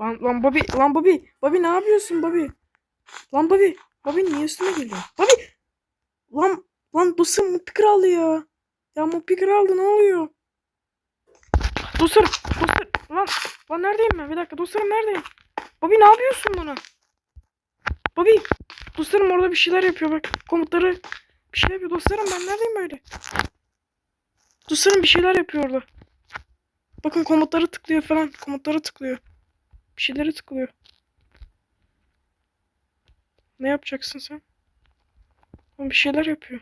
Lan, lan Bobby, lan Bobby. Bobby ne yapıyorsun Bobby? Lan Bobby. Bobby niye üstüme geliyor? Bobby. Lan, lan dostum Mupi kraldı ya. Ya Mupi kraldı ne oluyor? Dostlarım, dostlarım. Lan, lan neredeyim ben? Bir dakika dostlarım neredeyim? Bobby ne yapıyorsun bana? Bobby. Dostlarım orada bir şeyler yapıyor bak. Komutları bir şey yapıyor. Dostlarım ben neredeyim böyle? Dostlarım bir şeyler yapıyor orada. Bakın komutları tıklıyor falan. Komutları tıklıyor. Bir şeyleri tıklıyor. Ne yapacaksın sen? Oğlum bir şeyler yapıyor.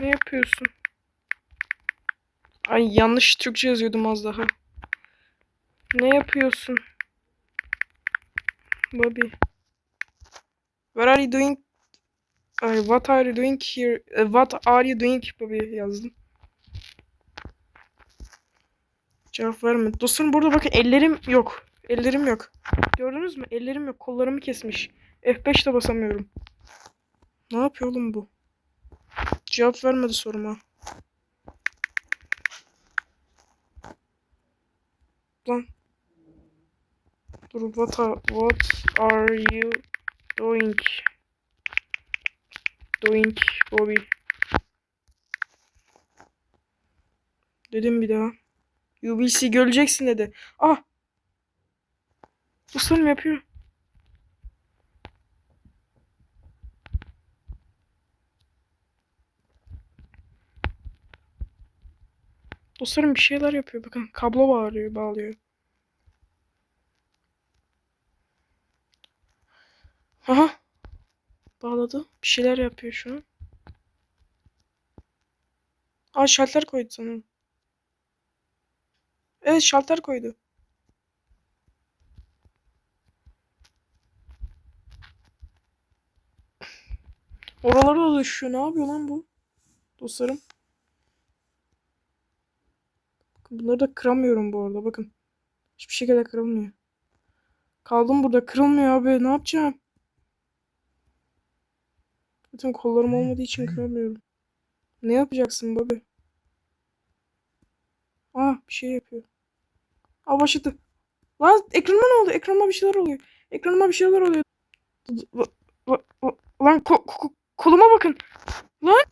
Ne yapıyorsun? Ay yanlış Türkçe yazıyordum az daha. Ne yapıyorsun? Bobby. What are you doing? Ay, what are you doing here? Eh, What are you doing Bobby yazdım. Cevap vermedi. Dostlarım burada bakın ellerim yok. Ellerim yok. Gördünüz mü? Ellerim yok. Kollarımı kesmiş. F5 de basamıyorum. Ne yapıyor oğlum bu? Cevap vermedi soruma. Lan. Dur what are, what are you doing? Doing Bobby. Dedim bir daha. See göreceksin dedi. Ah. Dostlarım yapıyor. Dostlarım bir şeyler yapıyor. Bakın kablo bağlıyor, bağlıyor. Aha. Bağladı. Bir şeyler yapıyor şu an. Aa şalter koydu sanırım. Evet şalter koydu. Oralara da düşüyor. Ne yapıyor lan bu? Dostlarım. Bakın bunları da kıramıyorum bu arada. Bakın. Hiçbir şekilde kırılmıyor. Kaldım burada. Kırılmıyor abi. Ne yapacağım? Zaten kollarım olmadığı için kıramıyorum. Ne yapacaksın Bobby? Aa bir şey yapıyor. Aa başladı. Lan ekranıma ne oldu? Ekranıma bir şeyler oluyor. Ekranıma bir şeyler oluyor. Lan- ko- ko- koluma bakın. Lan.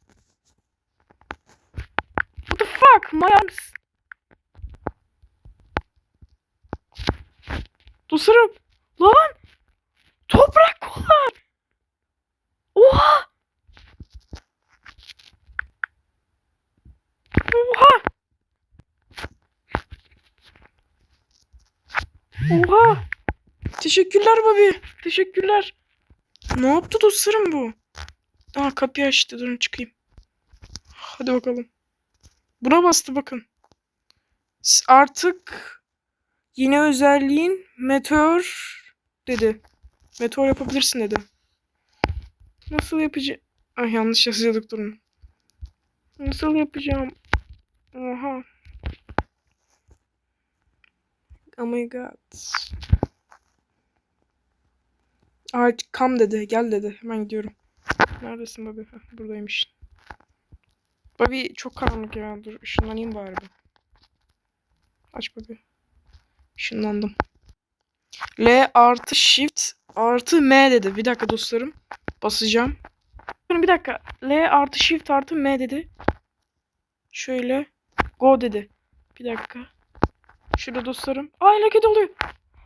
What the fuck? My arms. Dostlarım. Lan. Toprak kollar. Oha. Oha. Oha. Teşekkürler Bobby. Teşekkürler. Ne yaptı dostlarım bu? Aa kapıyı açtı. Durun çıkayım. Hadi bakalım. Buna bastı bakın. Artık yeni özelliğin meteor dedi. Meteor yapabilirsin dedi. Nasıl yapacağım? Ay yanlış yazıyorduk durun. Nasıl yapacağım? Oha. Oh my god. Aa kam dedi. Gel dedi. Hemen gidiyorum. Neredesin Bobby? Heh, buradaymış. Bobby çok karanlık ya. Dur ışınlanayım bari ben. Aç Bobby. Işınlandım. L artı shift artı M dedi. Bir dakika dostlarım. Basacağım. Bir dakika. L artı shift artı M dedi. Şöyle. Go dedi. Bir dakika. Şurada dostlarım. Aa hareket oluyor.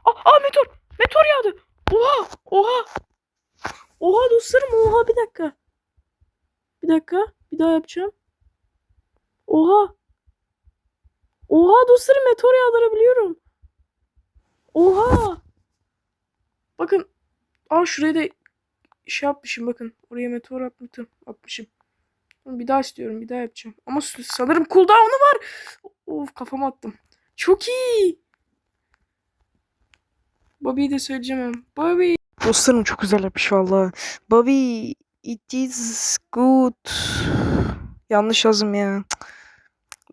Aa, aa meteor. Meteor yağdı. Oha. Oha. Oha dostlarım. Oha bir dakika. Bir dakika. Bir daha yapacağım. Oha. Oha dostlarım meteor yağdırabiliyorum. Oha. Bakın. Aa şuraya da şey yapmışım bakın. Oraya meteor atmışım. atmışım. Bir daha istiyorum. Bir daha yapacağım. Ama sanırım cooldown'u var. Of kafama attım. Çok iyi. Bobby'yi de söyleyeceğim. Bobby. Dostlarım çok güzel yapmış valla. Bobby it is good. Yanlış yazdım ya.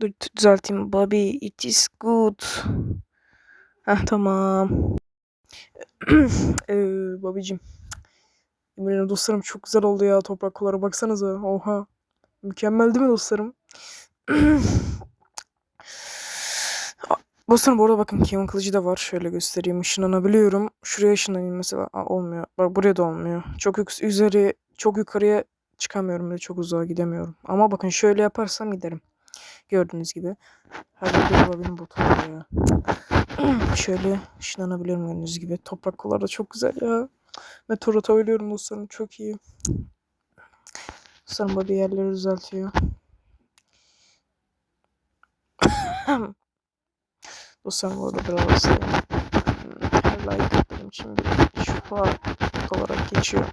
Dur düzelteyim. Bobby it is good. Heh tamam. ee, Bobby'cim. Eminim dostlarım çok güzel oldu ya toprak kollara baksanıza. Oha. Mükemmel değil mi dostlarım? Dostlarım bu arada bakın Kevin kılıcı da var. Şöyle göstereyim. Işınlanabiliyorum. Şuraya ışınlanayım mesela. Aa, olmuyor. Bak buraya da olmuyor. Çok yük üzeri çok yukarıya çıkamıyorum ve çok uzağa gidemiyorum. Ama bakın şöyle yaparsam giderim. Gördüğünüz gibi. Benim botum var ya. şöyle ışınlanabiliyorum gördüğünüz gibi. Toprak kollar da çok güzel ya. Meteor atabiliyorum dostlarım. Çok iyi. Dostlarım böyle yerleri düzeltiyor. Dostlarım bu arada bravo size. Her like benim için bir şufa olarak geçiyor.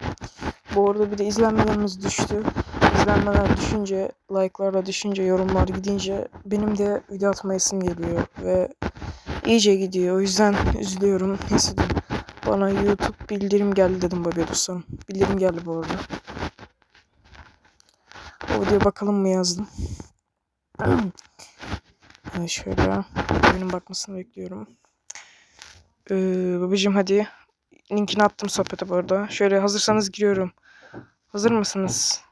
Bu arada bir de izlenmelerimiz düştü. İzlenmeler düşünce, like'lar da düşünce, yorumlar gidince benim de video atmayasım geliyor ve iyice gidiyor. O yüzden üzülüyorum. Neyse de bana YouTube bildirim geldi dedim dostlarım. Bildirim geldi bu arada. O videoya bakalım mı yazdım. Ee, şöyle benim bakmasını bekliyorum. Ee, babacığım hadi. Linkini attım sohbete bu arada. Şöyle hazırsanız giriyorum. Hazır mısınız?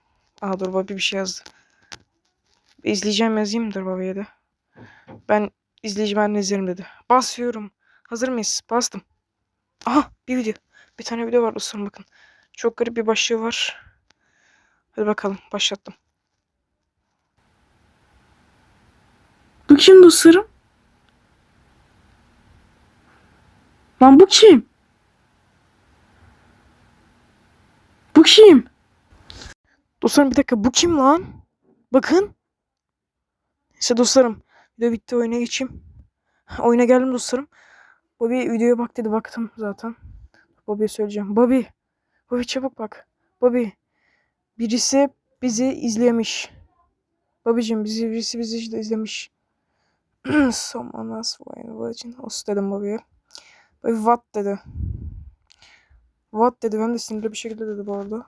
Aa dur baba bir şey yazdı. İzleyeceğim yazayım dur babaya da. Ben izleyeceğim ben de izlerim dedi. Basıyorum. Hazır mıyız? Bastım. Aha bir video. Bir tane video var dostlarım bakın. Çok garip bir başlığı var. Hadi bakalım başlattım. Bu kim dostlarım? Lan bu kim? Bu kim? Dostlarım bir dakika bu kim lan? Bakın. Neyse dostlarım. Video bitti oyuna geçeyim. Oyuna geldim dostlarım. Bobby videoya bak dedi baktım zaten. Bobby'ye söyleyeceğim. Bobby. Bobby çabuk bak. Bobby. Birisi bizi izlemiş. Babacım bizi birisi bizi işte izlemiş. Someone else watching us dedim Bobby'ye. Bobby what dedi. What dedi. Ben de sinirli bir şekilde dedi bu arada.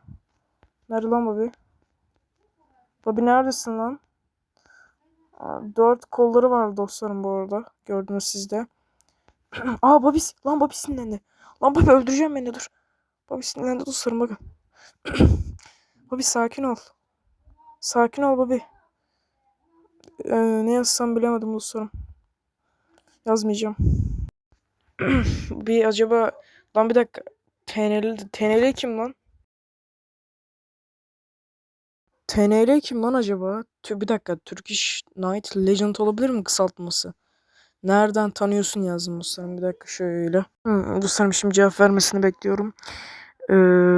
Nerede lan Bobby? Bobby neredesin lan? Dört kolları var dostlarım bu arada. Gördünüz siz de. Aa Bobby lan Bobby sinirlendi. Lan Bobby öldüreceğim beni dur. Bobby sinirlendi dostlarım bakın. Bobby sakin ol. Sakin ol Bobby. Ee, ne yazsam bilemedim dostlarım. Yazmayacağım. bir acaba lan bir dakika. TNL, TNL kim lan? TNL kim lan acaba? Tü- Bir dakika. Turkish Knight Legend olabilir mi kısaltması? Nereden tanıyorsun yazdım dostlarım. Bir dakika şöyle. Hı, dostlarım şimdi cevap vermesini bekliyorum. Ee,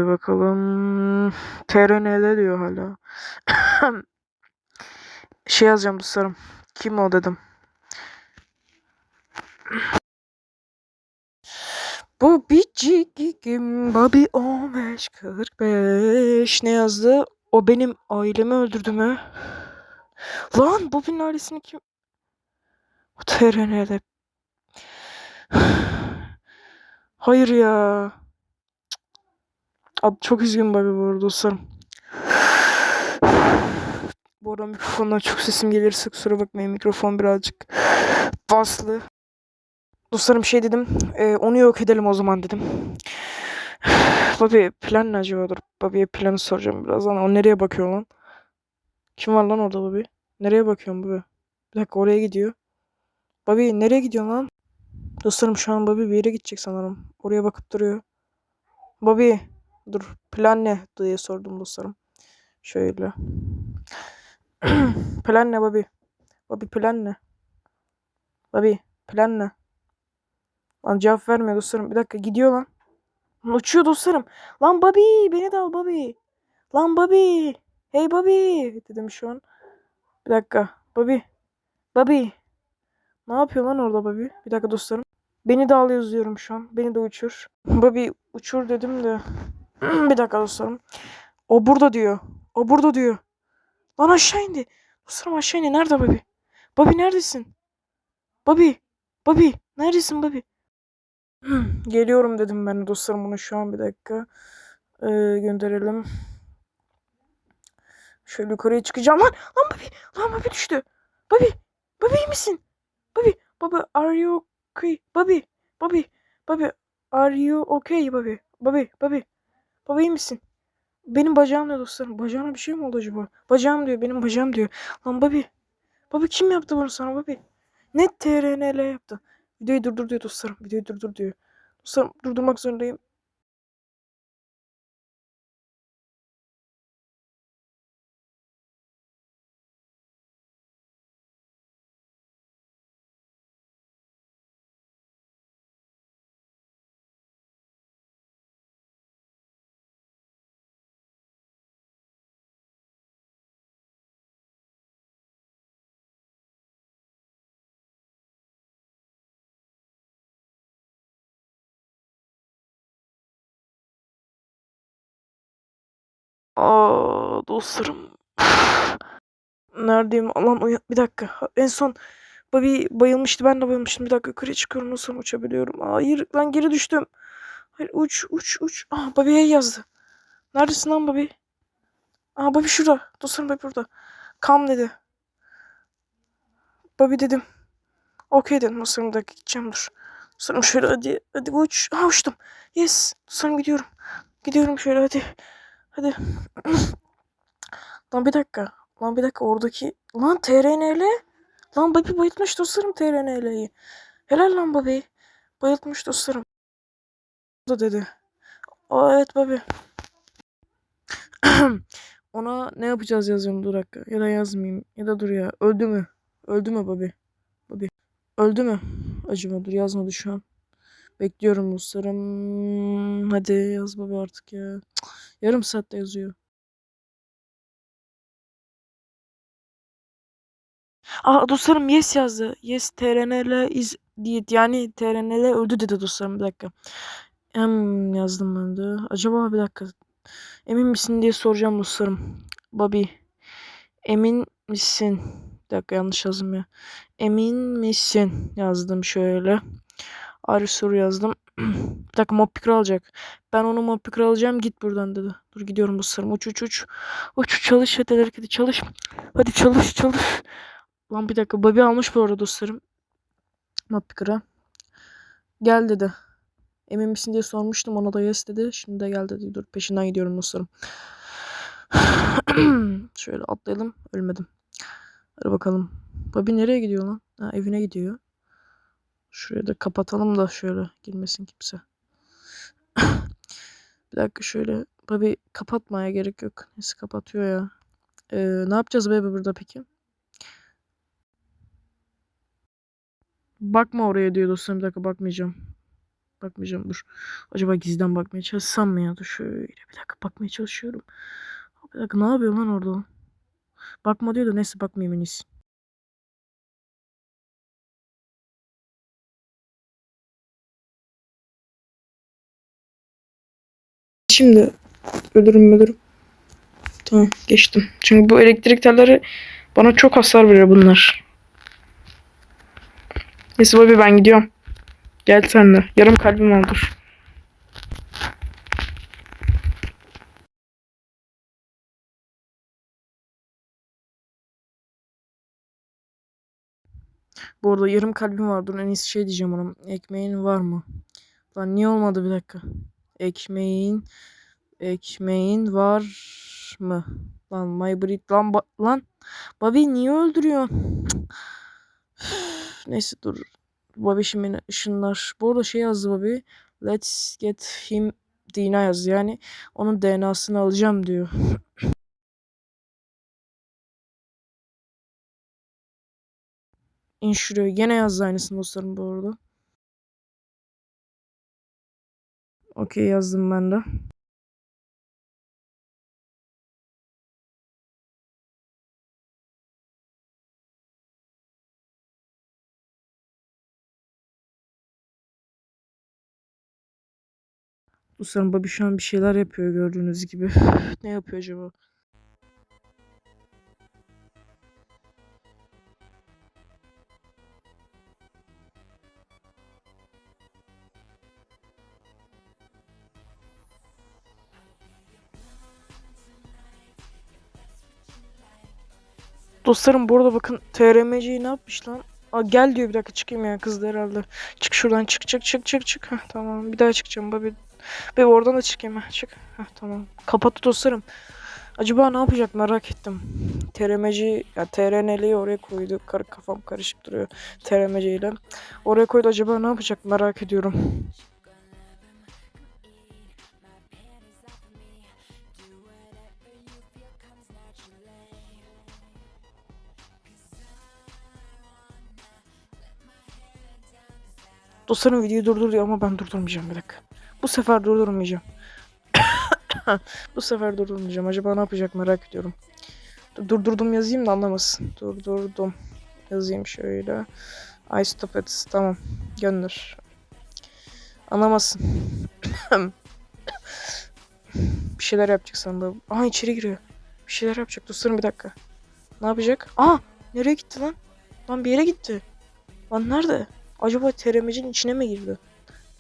bakalım. TRNL diyor hala. şey yazacağım dostlarım. Kim o dedim. Bu bir kim? Bobby 15 45 ne yazdı? O benim ailemi öldürdü mü? Lan Bobby'nin ailesini kim? O TRN'de. Hayır ya. Ad çok üzgün Bobby bu arada dostlarım. Bu arada mikrofondan çok sesim gelirse kusura bakmayın. Mikrofon birazcık baslı. Dostlarım şey dedim. e, onu yok edelim o zaman dedim. Bobby plan ne acaba? Dur. Bobby'ye planı soracağım birazdan. O nereye bakıyor lan? Kim var lan orada Bobby? Nereye bakıyorsun Bobby? Bir dakika oraya gidiyor. Bobby nereye gidiyorsun lan? Dostlarım şu an Bobby bir yere gidecek sanırım. Oraya bakıp duruyor. Bobby dur plan ne diye sordum dostlarım. Şöyle. plan ne Bobby? Bobby plan ne? Ne? Lan cevap vermiyor dostlarım. Bir dakika gidiyor lan. Lan Uçuyor dostlarım. Lan Bobby beni de al Bobby. Lan Bobby. Hey Bobby dedim şu an. Bir dakika. Bobby. Bobby. Ne yapıyor lan orada Bobby? Bir dakika dostlarım. Beni de al yazıyorum şu an. Beni de uçur. Bobby uçur dedim de. bir dakika dostlarım. O burada diyor. O burada diyor. Lan aşağı indi. Dostlarım aşağı indi. Nerede Bobby? Bobby neredesin? Bobby. Bobby. Neredesin Bobby? Geliyorum dedim ben dostlarım bunu şu an bir dakika. Ee, gönderelim. Şöyle yukarıya çıkacağım. Lan lan Bobby. Lan Bobby düştü. Bobby. Bobby iyi misin? Bobby. Bobby are you okay? Bobby. Bobby. Bobby are you okay Bobby? Bobby. Bobby. Bobby iyi misin? Benim bacağım ne dostlarım? Bacağına bir şey mi oldu acaba? Bacağım diyor. Benim bacağım diyor. Lan Bobby. Bobby kim yaptı bunu sana Bobby? Net TRNL yaptı. Videoyu durdur diyor dostlarım. Videoyu durdur diyor. Dostlarım durdurmak zorundayım. Aa dostlarım. Neredeyim? Lan uyan bir dakika. Ha, En son Bobby bayılmıştı. Ben de bayılmıştım. Bir dakika yukarıya çıkıyorum. Nasıl uçabiliyorum? Hayır lan geri düştüm. Hayır uç uç uç. Ah Bobby'ye yazdı. Neredesin lan Bobby? Aa Bobby şurada. Dostlarım Bobby burada. Kam dedi. Bobby dedim. Okey dedim. Dostlarım bir dakika gideceğim dur. Dostlarım şöyle hadi. Hadi uç. Ah uçtum. Yes. Dostlarım gidiyorum. Gidiyorum şöyle hadi. Hadi. Lan bir dakika. Lan bir dakika oradaki. Lan TRNL. Lan Bobby bayıltmış dostlarım TRNL'yi. Helal lan Bobby. Bayıltmış dostlarım. Da dedi. Aa evet Bobby. Ona ne yapacağız yazıyorum dur dakika. Ya da yazmayayım. Ya da dur ya. Öldü mü? Öldü mü Bobby? Bobby. Öldü mü? Acaba dur yazmadı şu an. Bekliyorum dostlarım. Hadi yaz Bobby artık ya. Yarım saatte yazıyor. Aa dostlarım yes yazdı. Yes TRNL is diye yani TRNL öldü dedi dostlarım bir dakika. Hem yazdım ben de. Acaba bir dakika. Emin misin diye soracağım dostlarım. Bobby. Emin misin? Bir dakika yanlış yazdım ya. Emin misin? Yazdım şöyle. Arı soru yazdım. Bir dakika mob alacak. Ben onu mob picker alacağım. Git buradan dedi. Dur gidiyorum dostlarım. Uç uç uç. Uç çalış hadi hareketi çalış. Hadi çalış çalış. Lan bir dakika. Bobby almış bu arada dostlarım. Mob picker'a. Gel dedi. Emin misin diye sormuştum. Ona da yes dedi. Şimdi de gel dedi. Dur peşinden gidiyorum dostlarım. Şöyle atlayalım. Ölmedim. Hadi bakalım. Bobby nereye gidiyor lan? Ha, evine gidiyor. Şuraya da kapatalım da şöyle girmesin kimse. bir dakika şöyle. Bobby kapatmaya gerek yok. Neyse kapatıyor ya. Ee, ne yapacağız Bobby burada peki? Bakma oraya diyor dostlarım. Bir dakika bakmayacağım. Bakmayacağım dur. Acaba gizliden bakmaya çalışsam mı ya? Dur şöyle bir dakika bakmaya çalışıyorum. Bir dakika ne yapıyor lan orada? Bakma diyor da neyse bakmayayım en iyisi. Şimdi ölürüm ölürüm. Tamam geçtim. Çünkü bu elektrik telleri bana çok hasar veriyor bunlar. Neyse Bobby ben gidiyorum. Gel sen de. Yarım kalbim dur. Bu arada yarım kalbim var. En iyisi şey diyeceğim ona. Ekmeğin var mı? Lan niye olmadı bir dakika. Ekmeğin ekmeğin var mı? Lan my breed lan ba- lan Bobby niye öldürüyorsun? Üf, Neyse dur. Bobby şimdi ışınlar. Bu arada şey yazdı Bobby. Let's get him DNA yazdı. Yani onun DNA'sını alacağım diyor. İn şuraya. Gene yazdı aynısını dostlarım bu arada. Okey yazdım ben de. Dostlarım Bobby şu an bir şeyler yapıyor gördüğünüz gibi. ne yapıyor acaba? Dostlarım bu arada bakın TRMC'yi ne yapmış lan? Aa, gel diyor bir dakika çıkayım ya kızdı herhalde. Çık şuradan çık çık çık çık çık. Heh, tamam bir daha çıkacağım. Babi, Babi oradan da çıkayım. Heh, çık. Heh, tamam. Kapattı dostlarım. Acaba ne yapacak merak ettim. TRMC ya TRNL'yi oraya koydu. Kar kafam karışık duruyor TRMC ile. Oraya koydu acaba ne yapacak merak ediyorum. Dostlarım videoyu durdur diyor ama ben durdurmayacağım bir dakika. Bu sefer durdurmayacağım. Bu sefer durdurmayacağım. Acaba ne yapacak merak ediyorum. Dur- Durdurdum yazayım da anlamasın. Durdurdum. Yazayım şöyle. I stop it. Tamam. Gönder. Anlamasın. bir şeyler yapacak sandım. Aha içeri giriyor. Bir şeyler yapacak. Dostlarım bir dakika. Ne yapacak? Aa! Nereye gitti lan? Lan bir yere gitti. Lan nerede? Acaba TRMC'nin içine mi girdi?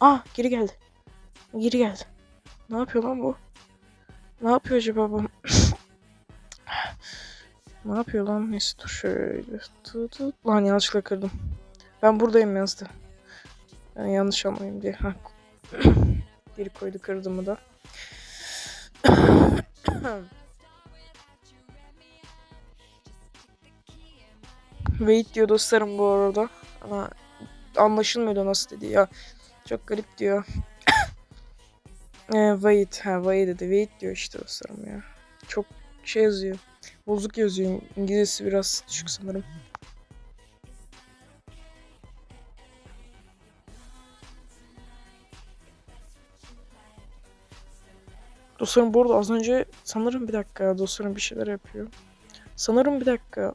Aa geri geldi. Geri geldi. Ne yapıyor lan bu? Ne yapıyor acaba bu? ne yapıyor lan? Neyse dur şöyle. Tut tut. Lan yanlışlıkla kırdım. Ben buradayım yazdı. Ben yanlış anlayayım diye. Geri koydu kırdığımı da. Wait diyor dostlarım bu arada. Ama anlaşılmıyor nasıl dedi ya. Çok garip diyor. e, wait. Ha wait dedi. Wait diyor işte dostlarım ya. Çok şey yazıyor. Bozuk yazıyor. İngilizcesi biraz düşük sanırım. Dostlarım bu arada az önce sanırım bir dakika dostlarım bir şeyler yapıyor. Sanırım bir dakika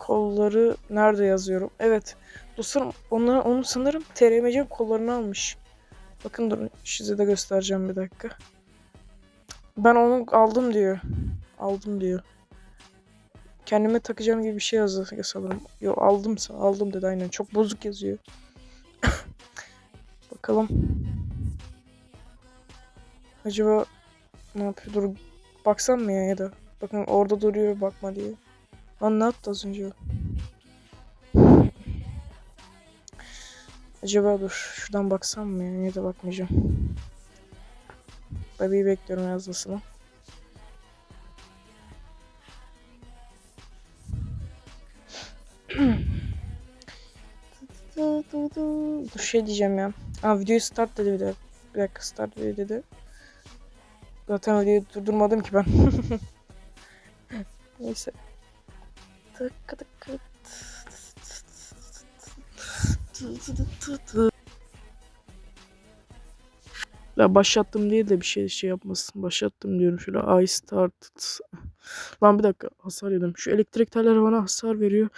kolları nerede yazıyorum? Evet. Dostlarım onu, onu sanırım TRMC'nin kollarını almış. Bakın durun size de göstereceğim bir dakika. Ben onu aldım diyor. Aldım diyor. Kendime takacağım gibi bir şey yazdı sanırım. Yo aldım aldım dedi aynen. Çok bozuk yazıyor. Bakalım. Acaba ne yapıyor? Dur baksam mı ya ya da. Bakın orada duruyor bakma diye. Lan ne yaptı az önce? Acaba dur şuradan baksam mı ya ya da bakmayacağım. Tabii bekliyorum yazmasını. Dur şey diyeceğim ya. Aa videoyu start dedi bir de. Bir dakika start video dedi. Zaten videoyu durdurmadım ki ben. Neyse. Ya başlattım diye de bir şey şey yapmasın. Başlattım diyorum şöyle I started. Lan bir dakika hasar yedim. Şu elektrik telleri bana hasar veriyor.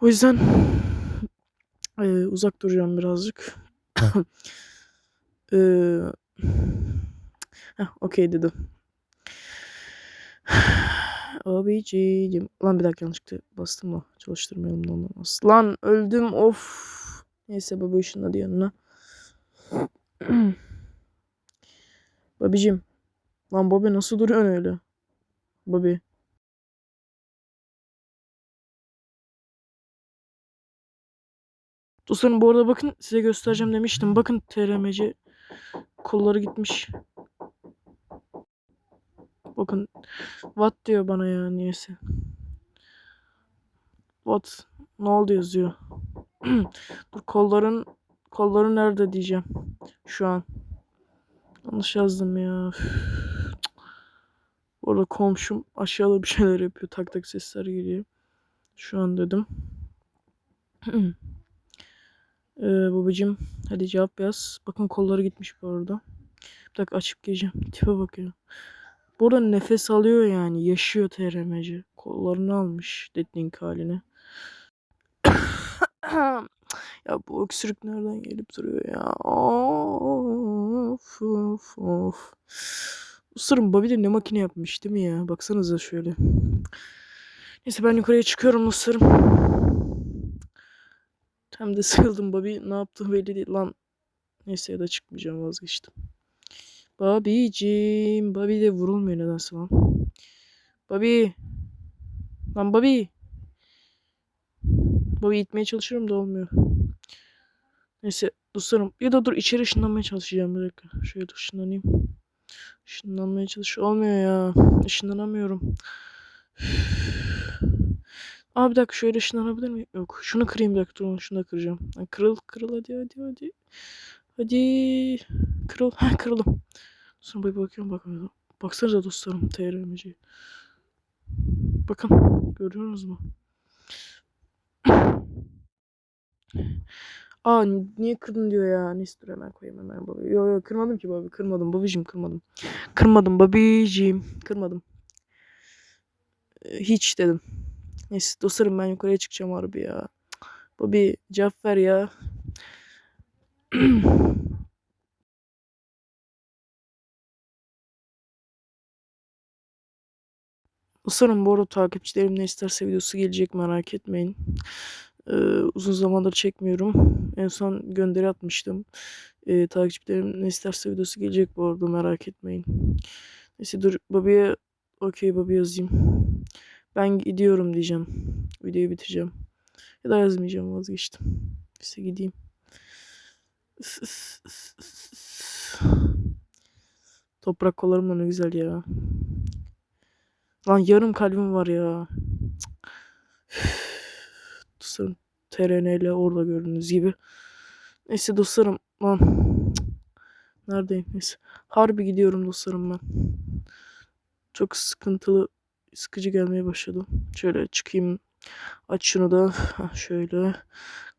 O yüzden eee, uzak duracağım birazcık. Heh, okey dedim. Abiciğim. Lan bir dakika yanlışlıkla bastım mı? Çalıştırmayalım da olmaz. Lan öldüm of. Neyse baba ışınladı yanına. Babicim. Lan Bobby nasıl duruyorsun öyle? Bobby. Dostlarım bu arada bakın size göstereceğim demiştim. Bakın TRMC kolları gitmiş. Bakın what diyor bana ya niyeyse. What? Ne oldu yazıyor. Dur kolların kolların nerede diyeceğim. Şu an. Yanlış yazdım ya. Üf. Orada komşum aşağıda bir şeyler yapıyor. Tak tak sesler geliyor. Şu an dedim. ee, babacım hadi cevap yaz. Bakın kolları gitmiş bu arada. Bir dakika açıp geleceğim. Tipe bak ya. Bu arada nefes alıyor yani. Yaşıyor TRMC. Kollarını almış Deadlink haline. ya bu öksürük nereden gelip duruyor ya? Of of of. Usırım Bobby de ne makine yapmış değil mi ya? Baksanıza şöyle. Neyse ben yukarıya çıkıyorum usırım. Hem de sıkıldım Bobby ne yaptığı belli değil lan. Neyse ya da çıkmayacağım vazgeçtim. Babicim. Bobby de vurulmuyor nedense lan. Bobby. Lan Bobby. Bobby itmeye çalışıyorum da olmuyor. Neyse dostlarım. Ya da dur içeri ışınlanmaya çalışacağım bir dakika. Şöyle ışınlanayım. Işınlanmaya çalış. Olmuyor ya. Işınlanamıyorum. Aa bir dakika şöyle ışınlanabilir miyim? Yok. Şunu kırayım bir dakika. Dur şunu da kıracağım. Ha, kırıl kırıl hadi hadi hadi. Hadi. Kırıl. Ha kırıldım. Sonra bir bakıyorum bakmıyorum. Baksanıza dostlarım TRMC. Bakın. Görüyorsunuz mu? Aa niye kırdın diyor ya. Neyse dur hemen koyayım hemen baba. Yo yo kırmadım ki babi. Kırmadım. Babicim kırmadım. Kırmadım babicim. Kırmadım. Ee, Hiç dedim. Neyse dostlarım ben yukarıya çıkacağım harbi ya. Babi cevap ver ya. Dostlarım bu arada takipçilerim ne isterse videosu gelecek merak etmeyin. Ee, uzun zamandır çekmiyorum. En son gönderi atmıştım. Ee, takipçilerim ne isterse videosu gelecek bu arada merak etmeyin. Neyse dur Babi'ye okey Babi yazayım. Ben gidiyorum diyeceğim. Videoyu bitireceğim. Ya da yazmayacağım vazgeçtim. İşte gideyim. Toprak kollarım da ne güzel ya. Lan yarım kalbim var ya. Dostlarım TRN ile orada gördüğünüz gibi. Neyse dostlarım lan. Neredeyim neyse. Harbi gidiyorum dostlarım ben. Çok sıkıntılı sıkıcı gelmeye başladı. Şöyle çıkayım. Aç şunu da. Şöyle.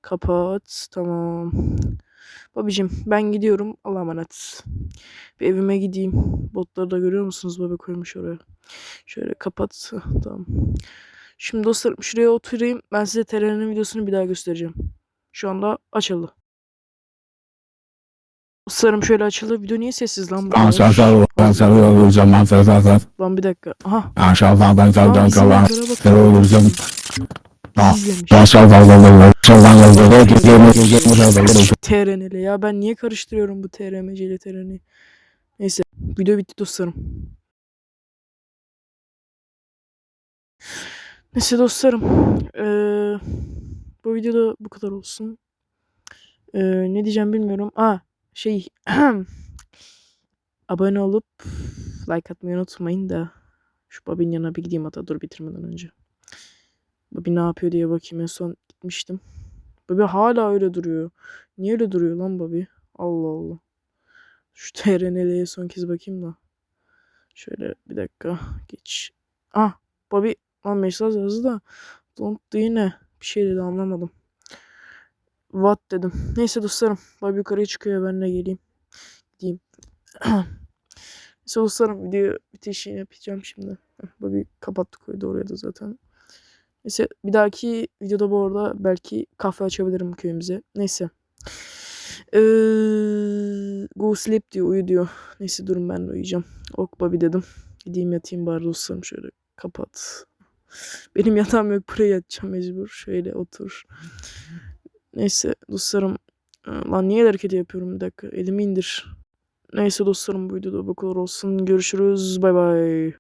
Kapat. Tamam. Babicim ben gidiyorum. Allah'a emanet. Bir evime gideyim. Botları da görüyor musunuz? Baba koymuş oraya. Şöyle kapat. Tamam. Şimdi dostlarım şuraya oturayım. Ben size TRN'nin videosunu bir daha göstereceğim. Şu anda açıldı. Dostlarım şöyle açıldı. Video niye sessiz lan? Lan bir dakika. Aha. aşağıda ben zaten kalan bakın. olacağım. TRN'le ya ben niye karıştırıyorum bu TRMC ile TRN'i? Neyse video bitti dostlarım. Neyse dostlarım. eee, bu videoda bu kadar olsun. Eee, ne diyeceğim bilmiyorum. Aa şey abone olup like atmayı unutmayın da şu Bobby'nin yanına bir gideyim hatta dur bitirmeden önce. Bobby ne yapıyor diye bakayım en son gitmiştim. Bobby hala öyle duruyor. Niye öyle duruyor lan Bobby? Allah Allah. Şu TRNL'ye son kez bakayım da. Şöyle bir dakika geç. Ah Bobby lan mesaj yazdı da. Don't do yine bir şey dedi anlamadım. What dedim. Neyse dostlarım. Bobby yukarıya çıkıyor ben de geleyim. Gideyim. Neyse dostlarım video bitişi yapacağım şimdi. Bobby kapattı koydu oraya da zaten. Neyse bir dahaki videoda bu arada belki kahve açabilirim köyümüze. Neyse. Ee, go sleep diyor uyu diyor. Neyse durun ben de uyuyacağım. Ok babi dedim. Gideyim yatayım bari dostlarım şöyle kapat. Benim yatağım yok buraya yatacağım mecbur. Şöyle otur. Neyse dostlarım. Ee, Lan niye hareketi yapıyorum bir dakika. Elimi indir. Neyse dostlarım bu videoda bu kadar olsun. Görüşürüz. Bay bay.